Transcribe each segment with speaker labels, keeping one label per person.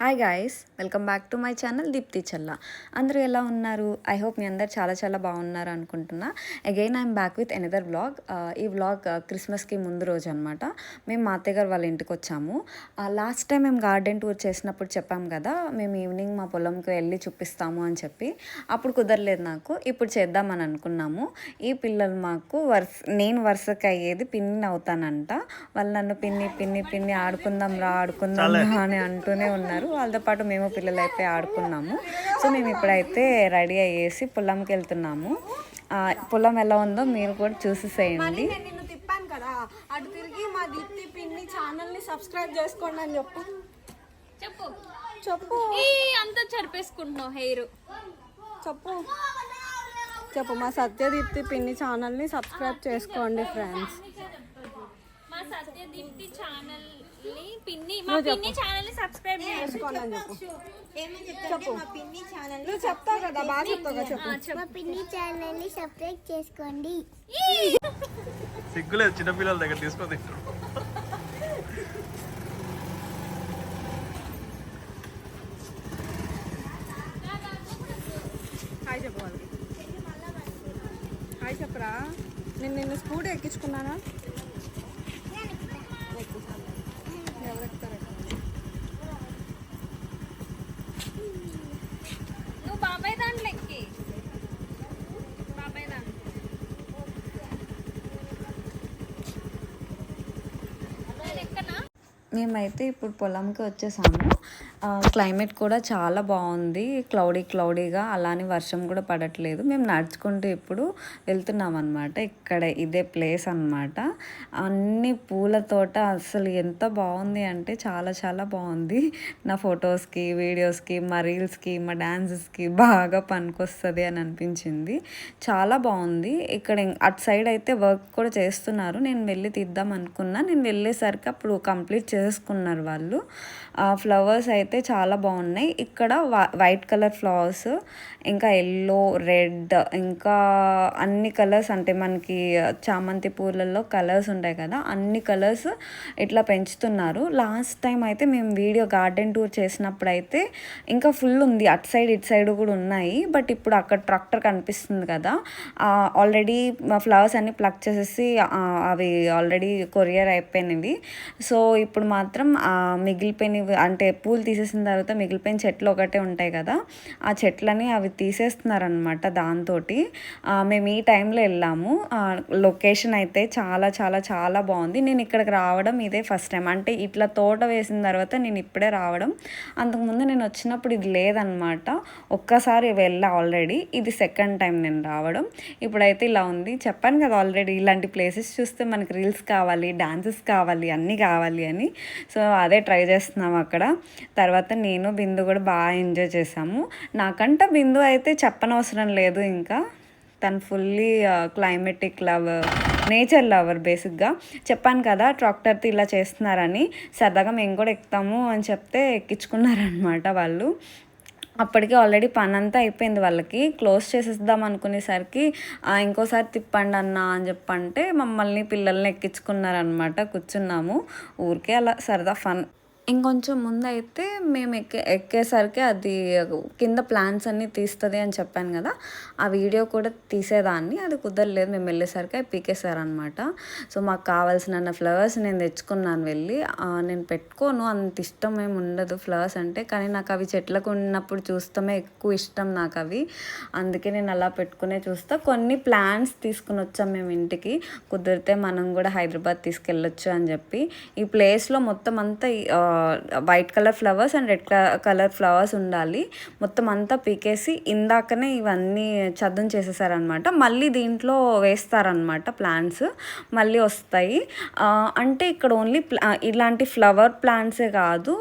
Speaker 1: Hi guys welcome back to my channel Deepthi Challa అందరూ ఎలా ఉన్నారు? ఐ హోప్ మీ అందరు చాలా చాలా బాగున్నారు అనుకుంటున్నా. Again I'm back with another vlog ఈ వ్లాగ్ క్రిస్మస్కి ముందు రోజు అనమాట మేము మా అత్తయ్య గారు వాళ్ళ ఇంటికి వచ్చాము. లాస్ట్ టైం మేము గార్డెన్ టూర్ చేసినప్పుడు చెప్పాం కదా మేము ఈవినింగ్ మా పొలంకి వెళ్ళి చూపిస్తాము అని చెప్పి. అప్పుడు కుదరలేదు నాకు ఇప్పుడు చేద్దామని అనుకున్నాము. ఈ పిల్లలు మాకు వరుస నేను వరుసకి అయ్యేది పిన్ని అవుతానంట. వాళ్ళు నన్ను పిన్ని పిన్ని పిన్ని ఆడుకుందాం రా ఆడుకుందాం రా అని అంటూనే ఉన్నారు. వాళ్ళతో పాటు మేము పిల్లలు అయితే ఆడుకున్నాము. సో మేము ఇప్పుడైతే రెడీ అయ్యేసి పొలంకి వెళ్తున్నాము. ఆ, పొలం ఎలా ఉందో మీరు కూడా చూసేసేయండి
Speaker 2: నేను నిన్ను తిప్పాను కదా. అటు తిరిగి మా దీప్తి పిన్ని ఛానల్ని సబ్స్క్రైబ్ చేసుకోండి అని చెప్పు.
Speaker 3: చెప్పు.
Speaker 2: చెప్పు.
Speaker 3: ఈ అంతా చెరిపేసుకుంటున్నావు హెయిర్.
Speaker 2: చెప్పు. చెప్పు మా సత్యదీప్తి పిన్ని ఛానల్ని సబ్స్క్రైబ్ చేసుకోండి ఫ్రెండ్స్.
Speaker 3: మా సత్యదీప్తి ఛానల్ పిన్ని మా పిన్ని ఛానల్ని సబ్స్క్రైబ్
Speaker 2: చేసుకోండి అని చెప్పు.
Speaker 4: చెప్పు. మా పిన్ని ఛానల్
Speaker 2: నువ్వు చెప్తావు కదా బాగా చెప్తావు కదా చెప్పు.
Speaker 4: మా పిన్ని ఛానల్ని సబ్స్క్రైబ్ చేసుకోండి.
Speaker 5: సిగ్గులేదు చిన్నపిల్లల దగ్గర తీసుకొని
Speaker 2: హాయ్ హాయ్ చెప్పరా? నేను నిన్ను స్కూటీ ఎక్కించుకున్నానా ఎవరు ఎక్కుతారు
Speaker 3: నువ్వు బాబాయ్ దాంట్లో ఎక్కి బాబాయ్ దాంట్లో నేను ఎక్కనా
Speaker 1: మేమైతే ఇప్పుడు పొలంకి వచ్చేసాము. క్లైమేట్ కూడా చాలా బాగుంది. క్లౌడీ క్లౌడీగా అలానే వర్షం కూడా పడట్లేదు. మేము నడుచుకుంటూ ఇప్పుడు వెళ్తున్నాం అనమాట ఇక్కడ ఇదే ప్లేస్ అన్నమాట. అన్ని పూల తోట అసలు ఎంత బాగుంది అంటే చాలా చాలా బాగుంది. నా ఫొటోస్కి వీడియోస్కి మా రీల్స్కి మా డ్యాన్సెస్కి బాగా పనికొస్తుంది అని అనిపించింది. చాలా బాగుంది. ఇక్కడ అటు సైడ్ అయితే వర్క్ కూడా చేస్తున్నారు. నేను వెళ్ళి తీద్దాం అనుకున్నా. నేను వెళ్ళేసరికి అప్పుడు కంప్లీట్ చేసుకున్నారు వాళ్ళు. ఫ్లవర్స్ అయితే అయితే చాలా బాగున్నాయి. ఇక్కడ వా- వైట్ కలర్ ఫ్లవర్స్ ఇంకా ఎల్లో రెడ్ ఇంకా అన్ని కలర్స్ అంటే మనకి చామంతి పూలలో కలర్స్ ఉంటాయి కదా అన్ని కలర్స్ ఇట్లా పెంచుతున్నారు. లాస్ట్ టైం అయితే మేము వీడియో గార్డెన్ టూర్ చేసినప్పుడు అయితే ఇంకా ఫుల్ ఉంది. అటు సైడ్ ఇటు సైడ్ కూడా ఉన్నాయి. బట్ ఇప్పుడు అక్కడ ట్రాక్టర్ కనిపిస్తుంది కదా ఆల్రెడీ ఫ్లవర్స్ అన్ని ప్లక్ చేసేసి అవి ఆల్రెడీ కొరియర్ అయిపోయినవి. సో ఇప్పుడు మాత్రం మిగిలిపోయినవి అంటే పూలు తీసేసిన తర్వాత మిగిలిపోయిన చెట్లు ఒకటే ఉంటాయి కదా ఆ చెట్లని అవి తీసేస్తున్నారనమాట దాంతో మేము ఈ టైంలో వెళ్ళాము. లొకేషన్ అయితే చాలా చాలా చాలా బాగుంది. నేను ఇక్కడికి రావడం ఇదే ఫస్ట్ టైం. అంటే ఇట్లా తోట వేసిన తర్వాత నేను ఇప్పుడే రావడం. అంతకుముందు నేను వచ్చినప్పుడు ఇది లేదనమాట ఒక్కసారి వెళ్ళా ఆల్రెడీ. ఇది సెకండ్ టైం నేను రావడం. ఇప్పుడైతే ఇలా ఉంది. చెప్పాను కదా ఆల్రెడీ ఇలాంటి ప్లేసెస్ చూస్తే మనకి రీల్స్ కావాలి డాన్సెస్ కావాలి అన్నీ కావాలి అని. సో అదే ట్రై చేస్తున్నాం అక్కడ. తర్వాత నేను బిందు కూడా బాగా ఎంజాయ్ చేసాము నాకంట బిందు అయితే చెప్పనవసరం లేదు ఇంకా. తను fully climatic lover nature lover బేసిక్గా చెప్పాను కదా ట్రాక్టర్తో ఇలా చేస్తున్నారని. సరదాగా మేము కూడా ఎక్కుతాము అని చెప్తే ఎక్కించుకున్నారనమాట వాళ్ళు. అప్పటికి ఆల్రెడీ పని అంతా అయిపోయింది వాళ్ళకి. క్లోజ్ చేసేద్దాం అనుకునేసరికి ఇంకోసారి తిప్పండి అన్న అని చెప్పంటే మమ్మల్ని పిల్లల్ని ఎక్కించుకున్నారనమాట కూర్చున్నాము. ఊరికే అలా సరదా ఫన్ ఇంకొంచెం ముందైతే మేము ఎక్కే ఎక్కేసరికి అది కింద ప్లాన్స్ అన్నీ తీస్తుంది అని చెప్పాను కదా ఆ వీడియో కూడా తీసేదాన్ని. అది కుదరలేదు మేము వెళ్ళేసరికి అవి పీకేశారనమాట సో మాకు కావాల్సిన ఫ్లవర్స్ నేను తెచ్చుకున్నాను వెళ్ళి. నేను పెట్టుకోను అంత ఇష్టం ఏమి ఉండదు ఫ్లవర్స్ అంటే కానీ నాకు అవి చెట్లకు ఉన్నప్పుడు చూస్తామే ఎక్కువ ఇష్టం నాకు అవి. అందుకే నేను అలా పెట్టుకునే చూస్తా. కొన్ని ప్లాన్స్ తీసుకుని వచ్చాం మేము ఇంటికి. కుదిరితే మనం కూడా హైదరాబాద్ తీసుకెళ్ళొచ్చు అని చెప్పి. ఈ ప్లేస్లో మొత్తం అంతా white colour flowers and red colour flowers ఉండాలి. మొత్తం అంతా పీకేసి ఇందాకనే ఇవన్నీ చదును చేసేసారనమాట. మళ్ళీ దీంట్లో వేస్తారనమాట ప్లాంట్స్. మళ్ళీ వస్తాయి. అంటే ఇక్కడ ఓన్లీ ఇలాంటి ఫ్లవర్ ప్లాంట్సే కాదు.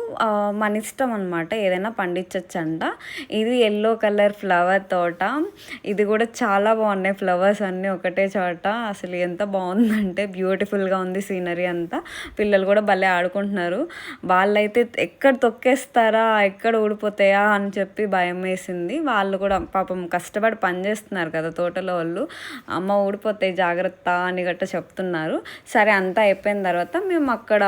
Speaker 1: మన ఇష్టం అనమాట. ఏదైనా పండించచ్చంట. అంట ఇది ఎల్లో కలర్ ఫ్లవర్ తోట. ఇది కూడా చాలా బాగున్నాయి ఫ్లవర్స్ అన్నీ ఒకటే చోట. అసలు ఎంత బాగుందంటే బ్యూటిఫుల్గా ఉంది సీనరీ అంతా. పిల్లలు కూడా భలే ఆడుకుంటున్నారు. బాగా వాళ్ళైతే ఎక్కడ తొక్కేస్తారా ఎక్కడ ఊడిపోతాయా అని చెప్పి భయం వేసింది. వాళ్ళు కూడా పాపం కష్టపడి పని చేస్తున్నారు కదా తోటలో వాళ్ళు. అమ్మ ఊడిపోతాయి జాగ్రత్త అని గట్ట చెప్తున్నారు. సరే అంతా అయిపోయిన తర్వాత మేము అక్కడ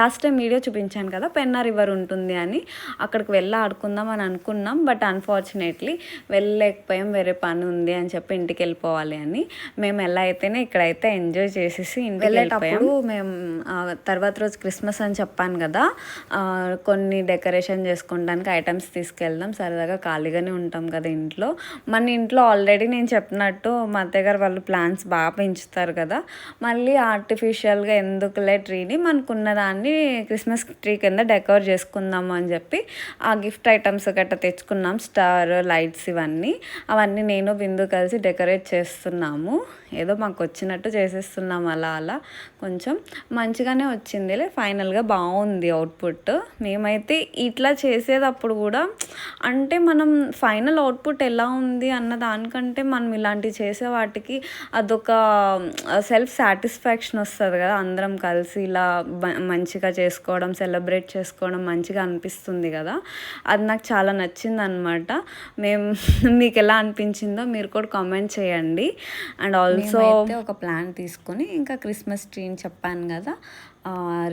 Speaker 1: లాస్ట్ టైం వీడియో చూపించాను కదా పెన్నా రివర్ ఉంటుంది అని. అక్కడికి వెళ్ళి ఆడుకుందాం అని అనుకున్నాం బట్ అన్ఫార్చునేట్లీ వెళ్ళలేకపోయాం వేరే పని ఉంది అని చెప్పి ఇంటికి వెళ్ళిపోవాలి అని. మేము ఎలా అయితేనే ఇక్కడైతే ఎంజాయ్ చేసేసి ఇంటికి వెళ్ళేటప్పుడు మేము తర్వాత రోజు క్రిస్మస్ అని చెప్పాను కదా కొన్ని డెకరేషన్ చేసుకోవడానికి ఐటమ్స్ తీసుకెళ్దాం. సరదాగా ఖాళీగానే ఉంటాం కదా ఇంట్లో. మన ఇంట్లో ఆల్రెడీ నేను చెప్పినట్టు మా అత్తయ్య గారు వాళ్ళు ప్లాంట్స్ బాగా పెంచుతారు కదా. మళ్ళీ ఆర్టిఫిషియల్గా ఎందుకులే ట్రీని మనకున్న దాన్ని క్రిస్మస్ ట్రీ కింద డెకరేట్ చేసుకుందాము అని చెప్పి ఆ గిఫ్ట్ ఐటమ్స్ గట్రా తెచ్చుకున్నాం. స్టార్ లైట్స్ ఇవన్నీ. అవన్నీ నేను బిందు కలిసి డెకరేట్ చేస్తున్నాము. ఏదో మాకు వచ్చినట్టు చేసేస్తున్నాం అలా అలా. కొంచెం మంచిగానే వచ్చిందిలే. ఫైనల్గా బాగుంది అవుట్ అవుట్పుట్ మేమైతే ఇట్లా చేసేటప్పుడు కూడా అంటే మనం ఫైనల్ అవుట్పుట్ ఎలా ఉంది అన్న దానికంటే మనం ఇలాంటివి చేసే వాటికి అదొక సెల్ఫ్ సాటిస్ఫాక్షన్ వస్తుంది కదా. అందరం కలిసి ఇలా మంచిగా చేసుకోవడం సెలబ్రేట్ చేసుకోవడం మంచిగా అనిపిస్తుంది కదా. అది నాకు చాలా నచ్చింది అనమాట మేము మీకు ఎలా అనిపించిందో మీరు కూడా కామెంట్ చేయండి. అండ్ ఆల్సో ఒక ప్లాన్ తీసుకొని ఇంకా క్రిస్మస్ ట్రీని చెప్పాను కదా.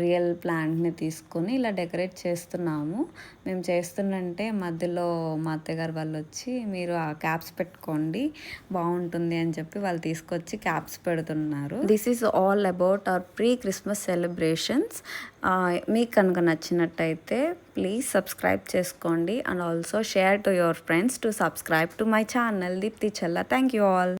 Speaker 1: రియల్ ప్లాంట్ని తీసుకొని ఇలా డెకరేట్ చేస్తున్నాము. మేము చేస్తుందంటే మధ్యలో మా అత్తగారు వాళ్ళు వచ్చి మీరు ఆ క్యాప్స్ పెట్టుకోండి బాగుంటుంది అని చెప్పి వాళ్ళు తీసుకొచ్చి క్యాప్స్ పెడుతున్నారు. This is all about our pre christmas celebrations మీకు కనుక నచ్చినట్టయితే ప్లీజ్ సబ్స్క్రైబ్ చేసుకోండి. And also share to your friends to subscribe to my channel Deepthi Challa thank you all